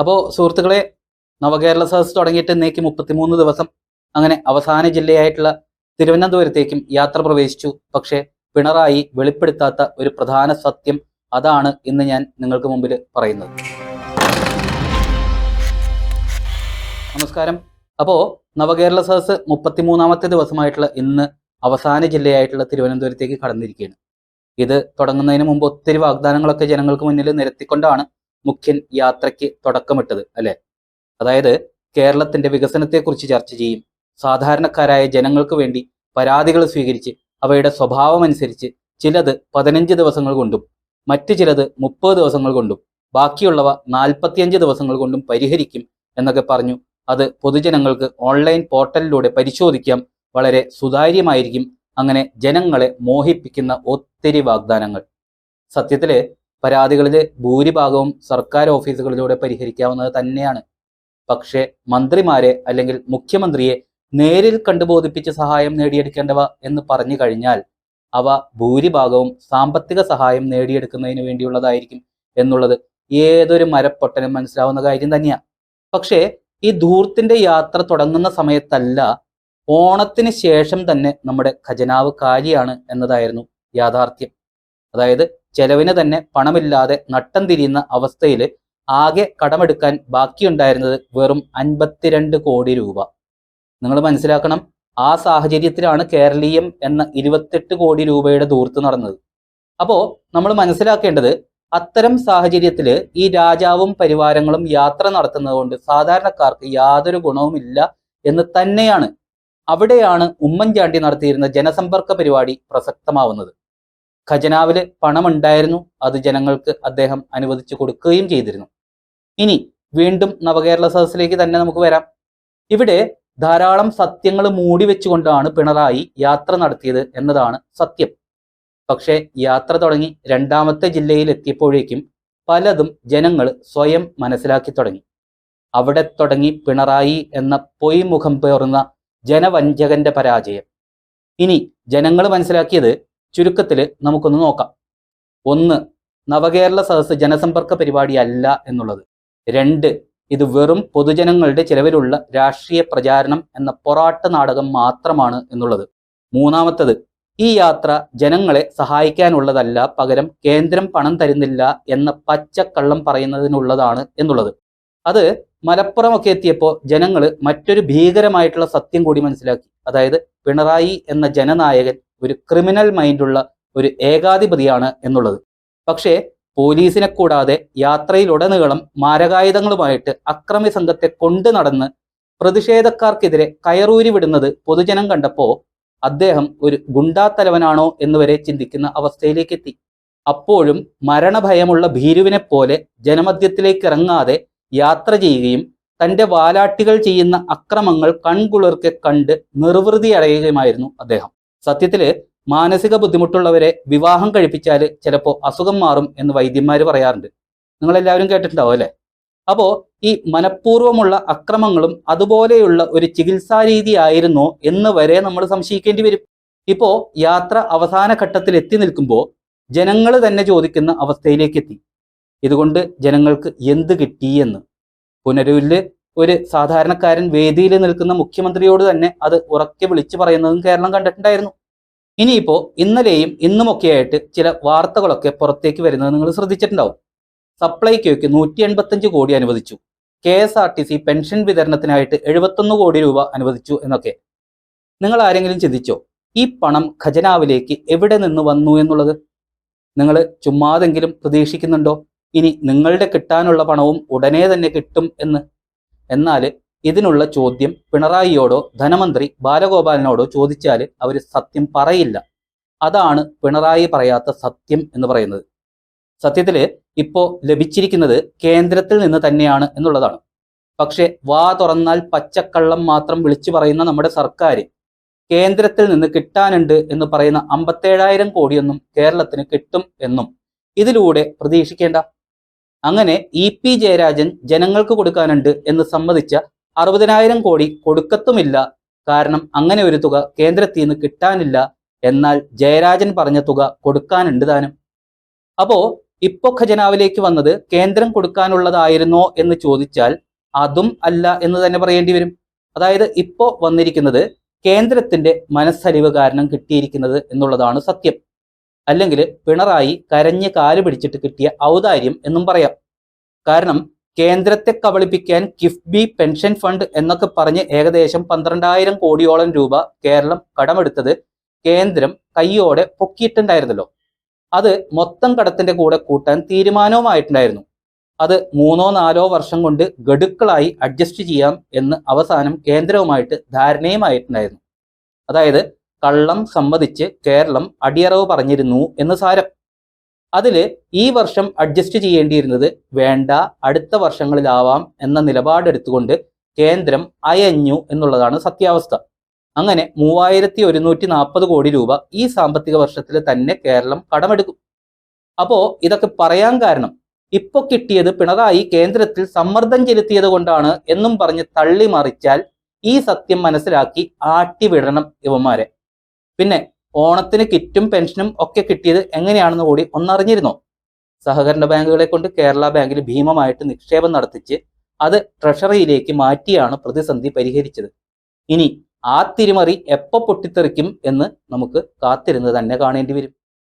അപ്പോൾ സുഹൃത്തുക്കളെ നവകേരള സദസ് തുടങ്ങിയിട്ട് ഇന്നേക്ക് മുപ്പത്തിമൂന്ന് ദിവസം. അങ്ങനെ അവസാന ജില്ലയായിട്ടുള്ള തിരുവനന്തപുരത്തേക്കും യാത്ര പ്രവേശിച്ചു. പക്ഷേ പിണറായി വെളിപ്പെടുത്താത്ത ഒരു പ്രധാന സത്യം അതാണ് ഇന്ന് ഞാൻ നിങ്ങൾക്ക് മുമ്പിൽ പറയുന്നത്. നമസ്കാരം. അപ്പോ നവകേരള സദസ് മുപ്പത്തിമൂന്നാമത്തെ ദിവസമായിട്ടുള്ള ഇന്ന് അവസാന ജില്ലയായിട്ടുള്ള തിരുവനന്തപുരത്തേക്ക് കടന്നിരിക്കുകയാണ്. ഇത് തുടങ്ങുന്നതിന് മുമ്പ് ഒത്തിരി വാഗ്ദാനങ്ങളൊക്കെ ജനങ്ങൾക്ക് മുന്നിൽ നിരത്തിക്കൊണ്ടാണ് മുഖ്യൻ യാത്രയ്ക്ക് തുടക്കമിട്ടത് അല്ലെ? അതായത് കേരളത്തിന്റെ വികസനത്തെക്കുറിച്ച് ചർച്ച ചെയ്യും. സാധാരണക്കാരായ ജനങ്ങൾക്ക് വേണ്ടി പരാതികൾ സ്വീകരിച്ച് അവയുടെ സ്വഭാവമനുസരിച്ച് ചിലത് പതിനഞ്ച് ദിവസങ്ങൾ കൊണ്ടും മറ്റു ചിലത് മുപ്പത് ദിവസങ്ങൾ കൊണ്ടും ബാക്കിയുള്ളവ നാൽപ്പത്തിയഞ്ച് ദിവസങ്ങൾ കൊണ്ടും പരിഹരിക്കും എന്നൊക്കെ പറഞ്ഞു അത് പൊതുജനങ്ങൾക്ക് ഓൺലൈൻ പോർട്ടലിലൂടെ പരിശോധിക്കാം. വളരെ സുതാര്യമായിരിക്കും. അങ്ങനെ ജനങ്ങളെ മോഹിപ്പിക്കുന്ന ഒത്തിരി വാഗ്ദാനങ്ങൾ. സത്യത്തിൽ പരാതികളിലെ ഭൂരിഭാഗവും സർക്കാർ ഓഫീസുകളിലൂടെ പരിഹരിക്കാവുന്നത് തന്നെയാണ്. പക്ഷേ മന്ത്രിമാരെ അല്ലെങ്കിൽ മുഖ്യമന്ത്രിയെ നേരിൽ കണ്ടുബോധിപ്പിച്ച് സഹായം നേടിയെടുക്കേണ്ടവ എന്ന് പറഞ്ഞു കഴിഞ്ഞാൽ അവ ഭൂരിഭാഗവും സാമ്പത്തിക സഹായം നേടിയെടുക്കുന്നതിന് വേണ്ടിയുള്ളതായിരിക്കും എന്നുള്ളത് ഏതൊരു മരപ്പൊട്ടനും മനസ്സിലാവുന്ന കാര്യം തന്നെയാണ്. പക്ഷേ ഈ ധൂർത്തിന്റെ യാത്ര തുടങ്ങുന്ന സമയത്തല്ല ഓണത്തിന് ശേഷം തന്നെ നമ്മുടെ ഖജനാവ് കാലിയാണ് എന്നതായിരുന്നു യാഥാർത്ഥ്യം. അതായത് ചെലവിന് തന്നെ പണമില്ലാതെ നട്ടം തിരിയുന്ന അവസ്ഥയിൽ ആകെ കടമെടുക്കാൻ ബാക്കിയുണ്ടായിരുന്നത് വെറും അൻപത്തിരണ്ട് കോടി രൂപ. നിങ്ങൾ മനസ്സിലാക്കണം ആ സാഹചര്യത്തിലാണ് കേരളീയം എന്ന ഇരുപത്തെട്ട് കോടി രൂപയുടെ ദൂർത്ത് നടന്നത്. അപ്പോ നമ്മൾ മനസ്സിലാക്കേണ്ടത് അത്തരം സാഹചര്യത്തിൽ ഈ രാജാവും പരിവാരങ്ങളും യാത്ര നടത്തുന്നത് കൊണ്ട് സാധാരണക്കാർക്ക് യാതൊരു ഗുണവുമില്ല എന്ന് തന്നെയാണ് അവിടെയാണ് ഉമ്മൻചാണ്ടി നടത്തിയിരുന്ന ജനസമ്പർക്ക പരിപാടി പ്രസക്തമാവുന്നത്. ഖജനാവിൽ പണമുണ്ടായിരുന്നു. അത് ജനങ്ങൾക്ക് അദ്ദേഹം അനുവദിച്ചു കൊടുക്കുകയും ചെയ്തിരുന്നു. ഇനി വീണ്ടും നവകേരള സദസ്സിലേക്ക് തന്നെ നമുക്ക് വരാം. ഇവിടെ ധാരാളം സത്യങ്ങൾ മൂടി വെച്ചുകൊണ്ടാണ് പിണറായി യാത്ര നടത്തിയത് എന്നതാണ് സത്യം. പക്ഷേ യാത്ര തുടങ്ങി രണ്ടാമത്തെ ജില്ലയിൽ എത്തിയപ്പോഴേക്കും പലതും ജനങ്ങൾ സ്വയം മനസ്സിലാക്കി തുടങ്ങി. അവിടെ തുടങ്ങി പിണറായി എന്ന പൊയ്മുഖം പേറുന്ന ജനവഞ്ചകന്റെ പരാജയം. ഇനി ജനങ്ങൾ മനസ്സിലാക്കിയത് ചുരുക്കത്തിൽ നമുക്കൊന്ന് നോക്കാം. ഒന്ന് നവകേരള സദസ്സ് ജനസമ്പർക്ക പരിപാടിയല്ല എന്നുള്ളത്. രണ്ട് ഇത് വെറും പൊതുജനങ്ങളുടെ ചിലവിലുള്ള രാഷ്ട്രീയ പ്രചാരണം എന്ന പൊറാട്ട് നാടകം മാത്രമാണ് എന്നുള്ളത്. മൂന്നാമത്തത് ഈ യാത്ര ജനങ്ങളെ സഹായിക്കാനുള്ളതല്ല പകരം കേന്ദ്രം പണം തരുന്നില്ല എന്ന പച്ചക്കള്ളം പറയുന്നതിനുള്ളതാണ് എന്നുള്ളത്. അത് മലപ്പുറമൊക്കെ എത്തിയപ്പോൾ ജനങ്ങൾ മറ്റൊരു ഭീകരമായിട്ടുള്ള സത്യം കൂടി മനസ്സിലാക്കി. അതായത് പിണറായി എന്ന ജനനായകൻ ഒരു ക്രിമിനൽ മൈൻഡുള്ള ഒരു ഏകാധിപതിയാണ് എന്നുള്ളത്. പക്ഷേ പോലീസിനെ കൂടാതെ യാത്രയിലുടനീളം മാരകായുധങ്ങളുമായിട്ട് അക്രമി സംഘത്തെ കൊണ്ടു നടന്ന് പ്രതിഷേധക്കാർക്കെതിരെ കയറൂരി വിടുന്നത് പൊതുജനം കണ്ടപ്പോ അദ്ദേഹം ഒരു ഗുണ്ടാത്തലവനാണോ എന്നുവരെ ചിന്തിക്കുന്ന അവസ്ഥയിലേക്ക് എത്തി അപ്പോഴും മരണഭയമുള്ള ഭീരുവിനെ പോലെ ജനമധ്യത്തിലേക്ക് ഇറങ്ങാതെ യാത്ര ചെയ്യുകയും തന്റെ വാലാട്ടികൾ ചെയ്യുന്ന അക്രമങ്ങൾ കൺകുളിർക്കെ കണ്ട് നിർവൃതി അടയുകയുമായിരുന്നു അദ്ദേഹം. സത്യത്തിൽ മാനസിക ബുദ്ധിമുട്ടുള്ളവരെ വിവാഹം കഴിപ്പിച്ചാൽ ചിലപ്പോൾ അസുഖം മാറും എന്ന് വൈദ്യന്മാർ പറയാറുണ്ട്. നിങ്ങൾ എല്ലാവരും കേട്ടിട്ടുണ്ടാവും അല്ലേ? അപ്പോ ഈ മനഃപൂർവമുള്ള അക്രമങ്ങളും അതുപോലെയുള്ള ഒരു ചികിത്സാ ആയിരുന്നോ എന്ന് വരെ നമ്മൾ സംശയിക്കേണ്ടി വരും. ഇപ്പോ യാത്ര അവസാന ഘട്ടത്തിൽ എത്തി നിൽക്കുമ്പോൾ ജനങ്ങൾ തന്നെ ചോദിക്കുന്ന അവസ്ഥയിലേക്ക് എത്തി. ഇതുകൊണ്ട് ജനങ്ങൾക്ക് എന്ത് കിട്ടി എന്ന്. ഒരു സാധാരണക്കാരൻ വേദിയിൽ നിൽക്കുന്ന മുഖ്യമന്ത്രിയോട് തന്നെ അത് ഉറക്കെ വിളിച്ചു പറയുന്നതും കേരളം കണ്ടിട്ടുണ്ടായിരുന്നു. ഇനിയിപ്പോ ഇന്നലെയും ഇന്നുമൊക്കെയായിട്ട് ചില വാർത്തകളൊക്കെ പുറത്തേക്ക് വരുന്നത് നിങ്ങൾ ശ്രദ്ധിച്ചിട്ടുണ്ടാവും. സപ്ലൈക്കോയ്ക്ക് നൂറ്റി എൺപത്തഞ്ച് കോടി അനുവദിച്ചു. K S R T C pension വിതരണത്തിനായിട്ട് എഴുപത്തൊന്ന് കോടി രൂപ അനുവദിച്ചു എന്നൊക്കെ. നിങ്ങൾ ആരെങ്കിലും ചിന്തിച്ചോ? ഈ പണം ഖജനാവിലേക്ക് എവിടെ നിന്ന് വന്നു എന്നുള്ളത്? നിങ്ങൾ ചുമ്മാതെങ്കിലും പ്രതീക്ഷിക്കുന്നുണ്ടോ? ഇനി നിങ്ങളുടെ കിട്ടാനുള്ള പണവും ഉടനെ തന്നെ കിട്ടും എന്ന് എന്നാൽ ഇതിനുള്ള ചോദ്യം പിണറായിയോടോ ധനമന്ത്രി ബാലഗോപാലിനോടോ ചോദിച്ചാൽ അവർ സത്യം പറയില്ല. അതാണ് പിണറായി പറയാത്ത സത്യം എന്ന് പറയുന്നത്. സത്യത്തിൽ ഇപ്പോൾ ലഭിച്ചിരിക്കുന്നത് കേന്ദ്രത്തിൽ നിന്ന് തന്നെയാണ് എന്നുള്ളതാണ്. പക്ഷെ വാ തുറന്നാൽ പച്ചക്കള്ളം മാത്രം വിളിച്ചു പറയുന്ന നമ്മുടെ സർക്കാർ കേന്ദ്രത്തിൽ നിന്ന് കിട്ടാനുണ്ട് എന്ന് പറയുന്ന അമ്പത്തേഴായിരം കോടിയൊന്നും കേരളത്തിന് കിട്ടും എന്നും ഇതിലൂടെ പ്രതീക്ഷിക്കേണ്ട അങ്ങനെ ഇ പി ജയരാജൻ ജനങ്ങൾക്ക് കൊടുക്കാനുണ്ട് എന്ന് സമ്മതിച്ച അറുപതിനായിരം കോടി കൊടുക്കത്തുമില്ല. കാരണം അങ്ങനെ ഒരു തുക കേന്ദ്രത്തിൽ നിന്ന് കിട്ടാനില്ല. എന്നാൽ ജയരാജൻ പറഞ്ഞ തുക കൊടുക്കാനുണ്ട് താനും. അപ്പോ ഇപ്പോ ഖജനാവിലേക്ക് വന്നത് കേന്ദ്രം കൊടുക്കാനുള്ളതായിരുന്നോ എന്ന് ചോദിച്ചാൽ അതും അല്ല എന്ന് തന്നെ പറയേണ്ടി വരും. അതായത് ഇപ്പോ വന്നിരിക്കുന്നത് കേന്ദ്രത്തിന്റെ മനസ്സലിവ് കാരണം കിട്ടിയിരിക്കുന്നത് എന്നുള്ളതാണ് സത്യം. അല്ലെങ്കിൽ പിണറായി കരഞ്ഞ് കാൽ പിടിച്ചിട്ട് കിട്ടിയ ഔദാര്യം എന്നും പറയാം. കാരണം കേന്ദ്രത്തെ കബളിപ്പിക്കാൻ കിഫ്ബി പെൻഷൻ ഫണ്ട് എന്നൊക്കെ പറഞ്ഞ് ഏകദേശം പന്ത്രണ്ടായിരം കോടിയോളം രൂപ കേരളം കടമെടുത്തത് കേന്ദ്രം കയ്യോടെ പൊക്കിയിട്ടുണ്ടായിരുന്നല്ലോ. അത് മൊത്തം കടത്തിന്റെ കൂടെ കൂട്ടാൻ തീരുമാനവുമായിട്ടുണ്ടായിരുന്നു. അത് മൂന്നോ നാലോ വർഷം കൊണ്ട് ഗഡുക്കളായി അഡ്ജസ്റ്റ് ചെയ്യാം എന്ന് അവസാനം കേന്ദ്രവുമായിട്ട് ധാരണയുമായിട്ടുണ്ടായിരുന്നു. അതായത് കള്ളം സമ്മതിച്ച് കേരളം അടിയറവ് പറഞ്ഞിരുന്നു എന്ന് സാരം. അതിൽ ഈ വർഷം അഡ്ജസ്റ്റ് ചെയ്യേണ്ടിയിരുന്നത് വേണ്ട അടുത്ത വർഷങ്ങളിലാവാം എന്ന നിലപാടെടുത്തുകൊണ്ട് കേന്ദ്രം അയഞ്ഞു എന്നുള്ളതാണ് സത്യാവസ്ഥ. അങ്ങനെ മൂവായിരത്തി ഒരുന്നൂറ്റി നാൽപ്പത് കോടി രൂപ ഈ സാമ്പത്തിക വർഷത്തിൽ തന്നെ കേരളം കടമെടുക്കും. അപ്പോൾ ഇതൊക്കെ പറയാൻ കാരണം ഇപ്പൊ കിട്ടിയത് പിണറായി കേന്ദ്രത്തിൽ സമ്മർദ്ദം ചെലുത്തിയത് കൊണ്ടാണ് എന്നും പറഞ്ഞ് തള്ളി മറിച്ചാൽ ഈ സത്യം മനസ്സിലാക്കി ആട്ടിവിടണം ഇവന്മാരെ. പിന്നെ ഓണത്തിന് കിറ്റും പെൻഷനും ഒക്കെ കിട്ടിയത് എങ്ങനെയാണെന്ന് കൂടി ഒന്നറിഞ്ഞിരുന്നോ? സഹകരണ ബാങ്കുകളെ കൊണ്ട് കേരള ബാങ്കിൽ ഭീമമായിട്ട് നിക്ഷേപം നടത്തിച്ച് അത് ട്രഷറിയിലേക്ക് മാറ്റിയാണ് പ്രതിസന്ധി പരിഹരിച്ചത്. ഇനി ആ തിരിമറി എപ്പോ പൊട്ടിത്തെറിക്കും എന്ന് നമുക്ക് കാത്തിരുന്ന് തന്നെ കാണേണ്ടി വരും.